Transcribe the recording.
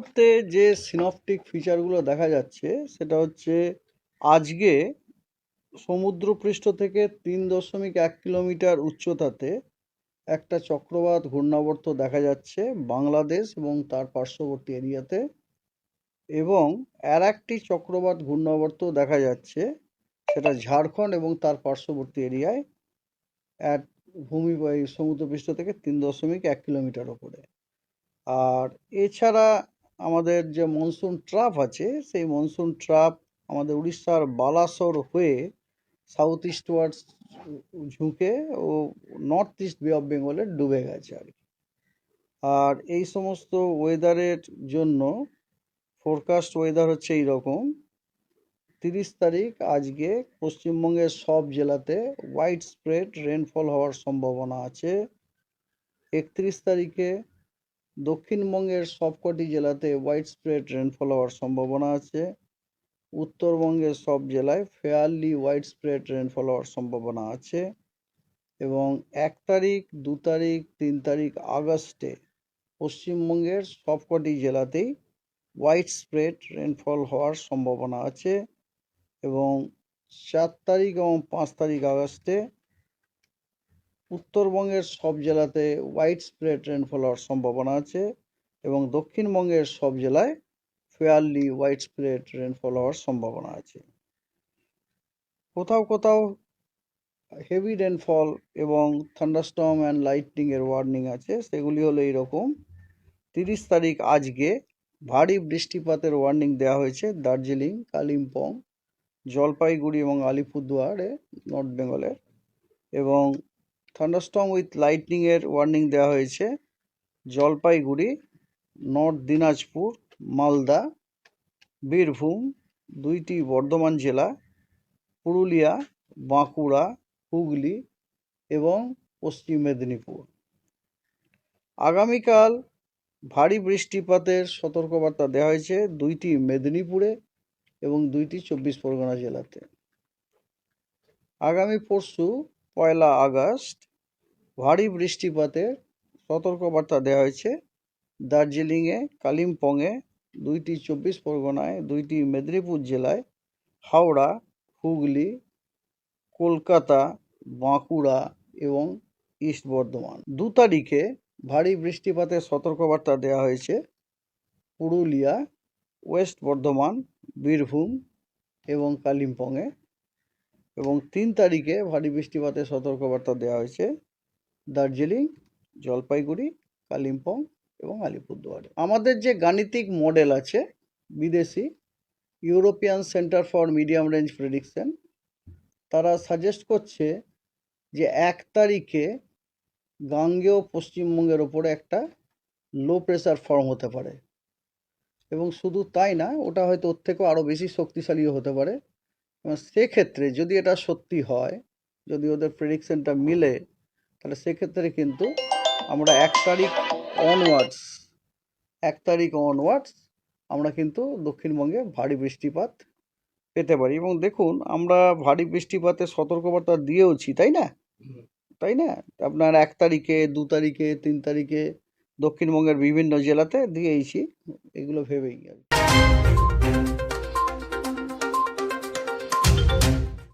মুহূর্তে যে সিনপটিক ফিচারগুলো দেখা যাচ্ছে, সেটা হচ্ছে আজকে সমুদ্রপৃষ্ঠ থেকে তিন দশমিক এক কিলোমিটার উচ্চতাতে একটা চক্রবাত ঘূর্ণাবর্ত দেখা যাচ্ছে বাংলাদেশ এবং তার পার্শ্ববর্তী এরিয়াতে এবং আর একটি চক্রবাত ঘূর্ণাবর্ত দেখা যাচ্ছে, সেটা ঝাড়খণ্ড এবং তার পার্শ্ববর্তী এরিয়ায় এক ভূমি সমুদ্রপৃষ্ঠ থেকে তিন দশমিক এক কিলোমিটার ওপরে। আর এছাড়া আমাদের যে মনসুন ট্রাপ আছে, সেই মনসুন ট্রাপ আমাদের উড়িষ্যার বালাসোর হয়ে সাউথ ইস্ট ওয়ার্ডস ঝুঁকে ও নর্থ ইস্ট বে অফ বেঙ্গলে ডুবে গেছে আর কি। আর এই সমস্ত ওয়েদারের জন্য ফোরকাস্ট ওয়েদার হচ্ছে এই রকম তিরিশ তারিখ আজকে পশ্চিমবঙ্গের সব জেলাতে হোয়াইট স্প্রেড রেনফল হওয়ার সম্ভাবনা আছে, একত্রিশ তারিখে দক্ষিণবঙ্গের সবকটি জেলাতে হোয়াইট স্প্রেড রেনফল হওয়ার সম্ভাবনা আছে। উত্তরবঙ্গের সব জেলায় ফেয়ারলি হোয়াইট স্প্রেড রেনফল হওয়ার সম্ভাবনা আছে এবং এক তারিখ, দু তারিখ, তিন তারিখ আগস্টে পশ্চিমবঙ্গের সবকটি জেলাতেই হোয়াইট স্প্রেড রেনফল হওয়ার সম্ভাবনা আছে এবং চার তারিখ এবং পাঁচ তারিখ আগস্টে উত্তরবঙ্গের সব জেলাতে হোয়াইট স্প্রেড রেনফল হওয়ার সম্ভাবনা আছে এবং দক্ষিণবঙ্গের সব জেলায় ফেয়ারলি হোয়াইট স্প্রেড রেনফল হওয়ার সম্ভাবনা আছে। কোথাও কোথাও হেভি রেনফল এবং থান্ডারস্টর্ম অ্যান্ড লাইটনিংয়ের ওয়ার্নিং আছে, সেগুলি হলো এইরকম। তিরিশ তারিখ আজকে ভারী বৃষ্টিপাতের ওয়ার্নিং দেওয়া হয়েছে দার্জিলিং, কালিম্পং, জলপাইগুড়ি এবং আলিপুরদুয়ারে, নর্থ বেঙ্গলের। এবং থান্ডারস্টর্ম উইথ লাইটনিংয়ের ওয়ার্নিং দেওয়া হয়েছে। জলপাইগুড়ি নর্থ দিনাজপুর, মালদা, বীরভূম, দুইটি বর্ধমান জেলা, পুরুলিয়া, বাঁকুড়া, হুগলি এবং পশ্চিম মেদিনীপুর। আগামীকাল ভারী বৃষ্টিপাতের সতর্কবার্তা দেওয়া হয়েছে দুইটি মেদিনীপুরে এবং দুইটি চব্বিশ পরগনা জেলাতে। আগামী পরশু পয়লা আগস্ট ভারী বৃষ্টিপাতের সতর্কবার্তা দেওয়া হয়েছে। দার্জিলিংয়ে, কালিম্পংয়ে দুইটি চব্বিশ পরগনায়, দুইটি মেদিনীপুর জেলায় হাওড়া, হুগলি, কলকাতা, বাঁকুড়া এবং ইস্ট বর্ধমান। দু তারিখে ভারী বৃষ্টিপাতের সতর্কবার্তা দেওয়া হয়েছে। পুরুলিয়া, ওয়েস্ট বর্ধমান, বীরভূম এবং কালিম্পংয়ে এবং তিন তারিখে ভারী বৃষ্টিপাতের সতর্কবার্তা দেওয়া হয়েছে। দার্জিলিং, জলপাইগুড়ি, কালিম্পং এবং আলিপুরদুয়ারে। আমাদের যে গাণিতিক মডেল আছে, বিদেশি, European centre for medium range prediction, তারা সাজেস্ট করছে যে এক তারিখে গাঙ্গেয় পশ্চিমবঙ্গের ওপরে একটা লো প্রেসার ফর্ম হতে পারে। এবং শুধু তাই না, ওটা হয়তো ওর থেকেও আরও বেশি শক্তিশালীও হতে পারে। এবং সেক্ষেত্রে যদি এটা সত্যি হয়, যদি ওদের প্রেডিকশনটা মিলে তাহলে সেক্ষেত্রে কিন্তু আমরা এক তারিখ অনওয়ার্ডস এক তারিখ অনওয়ার্ডস আমরা কিন্তু দক্ষিণবঙ্গে ভারী বৃষ্টিপাত পেতে পারি। এবং দেখুন, আমরা ভারী বৃষ্টিপাতের সতর্কবার্তা দিয়েওছি, তাই না? তাই না? আপনার এক তারিখে, দু তারিখে, তিন তারিখে দক্ষিণবঙ্গের বিভিন্ন জেলাতে দিয়েইছি, এগুলো ভেবেই আর।